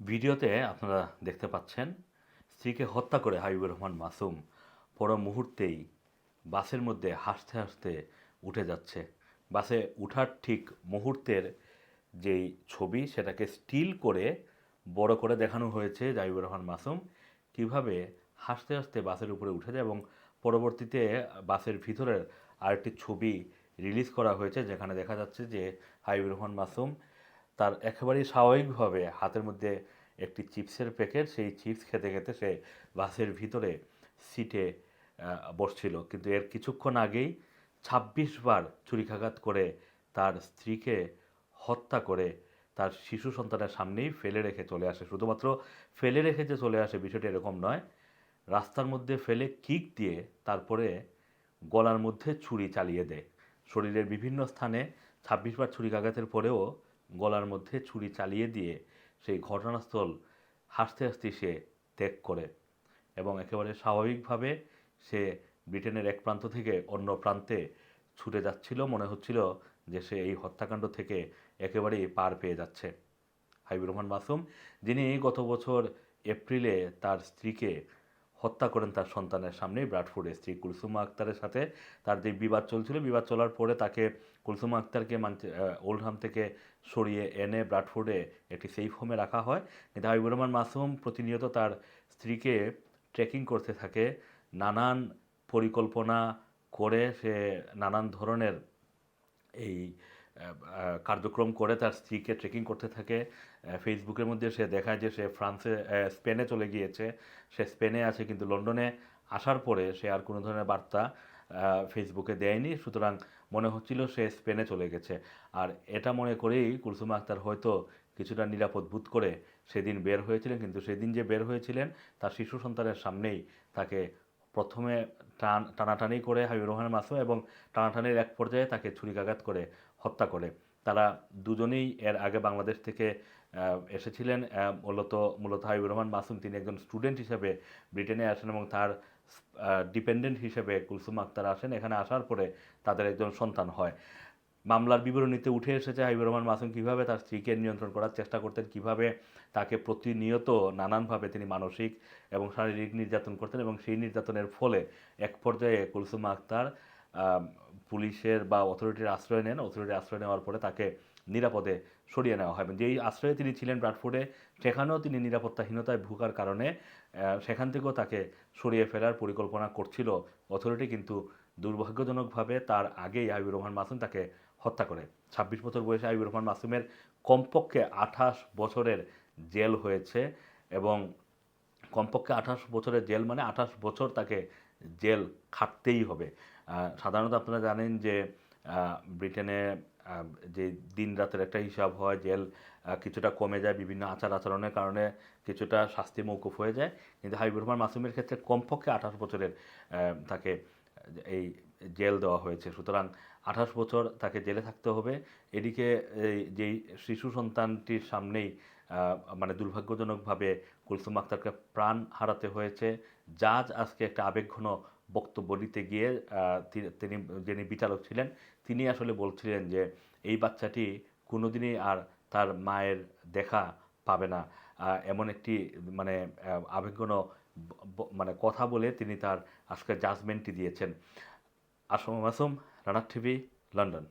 ভিডিওতে আপনারা দেখতে পাচ্ছেন স্ত্রীকে হত্যা করে হাবিবুর রহমান মাসুম পর মুহূর্তেই বাসের মধ্যে হাসতে হাসতে উঠে যাচ্ছে। বাসে উঠার ঠিক মুহূর্তের যেই ছবি, সেটাকে স্টিল করে বড় করে দেখানো হয়েছে জাহিবুর রহমান মাসুম। কীভাবে হাসতে হাসতে বাসের উপরে উঠে যায় এবং পরবর্তীতে বাসের ভিতরের আরেকটি ছবি রিলিজ করা হয়েছে, যেখানে দেখা যাচ্ছে যে হাবিবুর রহমান মাসুম তার একেবারেই স্বাভাবিকভাবে হাতের মধ্যে একটি চিপসের প্যাকেট, সেই চিপস খেতে খেতে সে বাসের ভিতরে সিটে বসছিল। কিন্তু এর কিছুক্ষণ আগেই ছাব্বিশ বার ছুরিকাঘাত করে তার স্ত্রীকে হত্যা করে তার শিশু সন্তানের সামনেই ফেলে রেখে চলে আসে। শুধুমাত্র ফেলে রেখে যে চলে আসে বিষয়টি এরকম নয়, রাস্তার মধ্যে ফেলে কিক দিয়ে তারপরে গলার মধ্যে ছুরি চালিয়ে দেয়। শরীরের বিভিন্ন স্থানে ছাব্বিশ বার ছুরিকাঘাতের পরেও গলার মধ্যে ছুরি চালিয়ে দিয়ে সেই ঘটনাস্থল হাসতে হাসতে সে ত্যাগ করে এবং একেবারে স্বাভাবিকভাবে সে ব্রিটেনের এক প্রান্ত থেকে অন্য প্রান্তে ছুটে যাচ্ছিল। মনে হচ্ছিল যে সে এই হত্যাকাণ্ড থেকে একেবারেই পার পেয়ে যাচ্ছে। হাবিবুর রহমান মাসুম, যিনি গত বছর এপ্রিলে তার স্ত্রীকে হত্যা করেন তার সন্তানের সামনেই ব্রাডফোর্ডে স্ত্রী কুলসুমা আক্তারের সাথে তার যে বিবাদ চলছিল, বিবাদ চলার পরে তাকে কুলসুমা আক্তারকে মানচে ওল্ডহাম থেকে সরিয়ে এনে ব্রাডফোর্ডে একটি সেফ হোমে রাখা হয়। কিন্তু হাবিবুর রহমান মাসুম প্রতিনিয়ত তার স্ত্রীকে ট্রেকিং করতে থাকে। নানান পরিকল্পনা করে সে নানান ধরনের এই কার্যক্রম করে তার স্ত্রীকে ট্রেকিং করতে থাকে। ফেসবুকের মধ্যে সে দেখায় যে সে ফ্রান্সে স্পেনে চলে গিয়েছে। সে স্পেনে আছে কিন্তু লন্ডনে আসার পরে সে আর কোনো ধরনের বার্তা ফেসবুকে দেয়নি। সুতরাং মনে হচ্ছিল সে স্পেনে চলে গেছে। আর এটা মনে করেই কুলসুমা আক্তার হয়তো কিছুটা নিরাপদ বোধ করে সেদিন বের হয়েছিলেন। কিন্তু সেদিন যে বের হয়েছিলেন, তার শিশু সন্তানের সামনেই তাকে প্রথমে টান, টানাটানি করে হাবিবুর রহমান মাসুম এবং টানাটানির এক পর্যায়ে তাকে ছুরিকাঘাত করে হত্যা করে। তারা দুজনেই এর আগে বাংলাদেশ থেকে এসেছিলেন মূলত মূলত হাবিবুর রহমান মাসুম তিনি একজন স্টুডেন্ট হিসেবে ব্রিটেনে আসেন এবং তার ডিপেন্ডেন্ট হিসেবে কুলসুম আক্তার আসেন। এখানে আসার পরে তাদের একজন সন্তান হয়। মামলার বিবরণীতে উঠে এসেছে হাবিবুর রহমান মাসুম কীভাবে তার স্ত্রীকে নিয়ন্ত্রণ করার চেষ্টা করতেন, কীভাবে তাকে প্রতিনিয়ত নানানভাবে তিনি মানসিক এবং শারীরিক নির্যাতন করতেন এবং সেই নির্যাতনের ফলে এক পর্যায়ে কুলসুমা আক্তার পুলিশের বা অথরিটির আশ্রয় নেন। অথরিটির আশ্রয় নেওয়ার পরে তাকে নিরাপদে সরিয়ে নেওয়া হয় যেই আশ্রয়ে তিনি ছিলেন ব্রাডফোর্ডে, সেখানেও তিনি নিরাপত্তাহীনতায় ভোগার কারণে সেখান থেকেও তাকে সরিয়ে ফেলার পরিকল্পনা করছিল অথরিটি কিন্তু দুর্ভাগ্যজনকভাবে তার আগেই হাবিবুর রহমান মাসুম তাকে হত্যা করে। ছাব্বিশ বছর বয়সে হাবিবুর রহমান মাসুমের কমপক্ষে আঠাশ বছরের জেল হয়েছে এবং কমপক্ষে আঠাশ বছরের জেল মানে আঠাশ বছর তাকে জেল খাটতেই হবে। সাধারণত আপনারা জানেন যে ব্রিটেনে যে দিন রাতের একটা হিসাব হয়, জেল কিছুটা কমে যায়, বিভিন্ন আচার আচরণের কারণে কিছুটা শাস্তি মৌকুফ হয়ে যায়। কিন্তু হাবিবুর রহমান মাসুমের ক্ষেত্রে কমপক্ষে আঠাশ বছরের তাকে এই জেল দেওয়া হয়েছে। সুতরাং আঠাশ বছর তাকে জেলে থাকতে হবে। এদিকে এই যেই শিশু সন্তানটির সামনেই মানে দুর্ভাগ্যজনকভাবে কুলসুম আক্তারকে প্রাণ হারাতে হয়েছে। জাজ আজকে একটা আবেগঘন বক্তব্য দিতে গিয়ে তিনি, যিনি বিচারক ছিলেন, তিনি আসলে বলছিলেন যে, এই বাচ্চাটি কোনোদিনই আর তার মায়ের দেখা পাবে না। এমন একটি মানে ব- মানে কথা বলে তিনি তার আজকে জাজমেন্টটি দিয়েছেন। আসম মাসুম রানার টিভি লন্ডন